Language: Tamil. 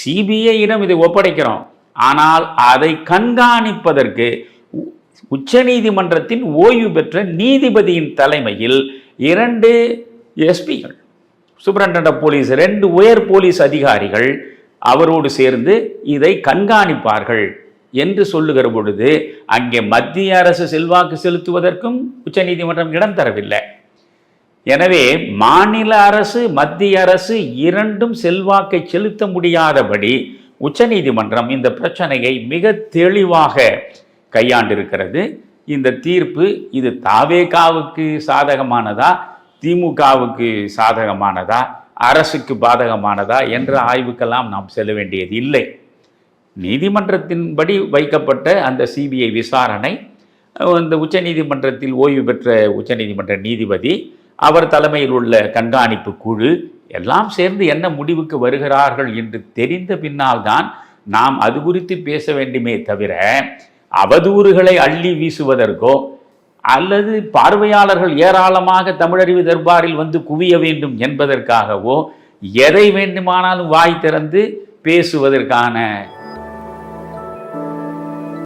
சிபிஐயிடம் இதை ஒப்படைக்கிறோம். ஆனால் அதை கண்காணிப்பதற்கு உச்ச உச்சநீதிமன்றத்தின் ஓய்வு பெற்ற நீதிபதியின் தலைமையில் இரண்டு எஸ்பிகள் சூப்பரண்ட் போலீஸ் ரெண்டு உயர் போலீஸ் அதிகாரிகள் அவரோடு சேர்ந்து இதை கண்காணிப்பார்கள் என்று சொல்லுகிற பொழுது அங்கே மத்திய அரசு செல்வாக்கு செலுத்துவதற்கும் உச்சநீதிமன்றம் இடம் தரவில்லை. எனவே மாநில அரசு மத்திய அரசு இரண்டும் செல்வாக்கை செலுத்த முடியாதபடி உச்சநீதிமன்றம் இந்த பிரச்சனையை மிக தெளிவாக கையாண்டிருக்கிறது. இந்த தீர்ப்பு இது தாவேகாவுக்கு சாதகமானதா திமுகவுக்கு சாதகமானதா அரசுக்கு பாதகமானதா என்ற ஆய்வுக்கெல்லாம் நாம் செல்ல வேண்டியது இல்லை. நீதிமன்றத்தின்படி வைக்கப்பட்ட அந்த சிபிஐ விசாரணை அந்த இந்த உச்சநீதிமன்றத்தில் ஓய்வு பெற்ற உச்சநீதிமன்ற நீதிபதி அவர் தலைமையில் உள்ள கண்காணிப்பு குழு எல்லாம் சேர்ந்து என்ன முடிவுக்கு வருகிறார்கள் என்று தெரிந்த பின்னால்தான் நாம் அது குறித்து பேச வேண்டுமே தவிர அவதூறுகளை அள்ளி வீசுவதற்கோ அல்லது பார்வையாளர்கள் ஏராளமாக தமிழறிவு தர்பாரில் வந்து குவிய வேண்டும் என்பதற்காகவோ எதை வேண்டுமானாலும் வாய் திறந்து பேசுவதற்கான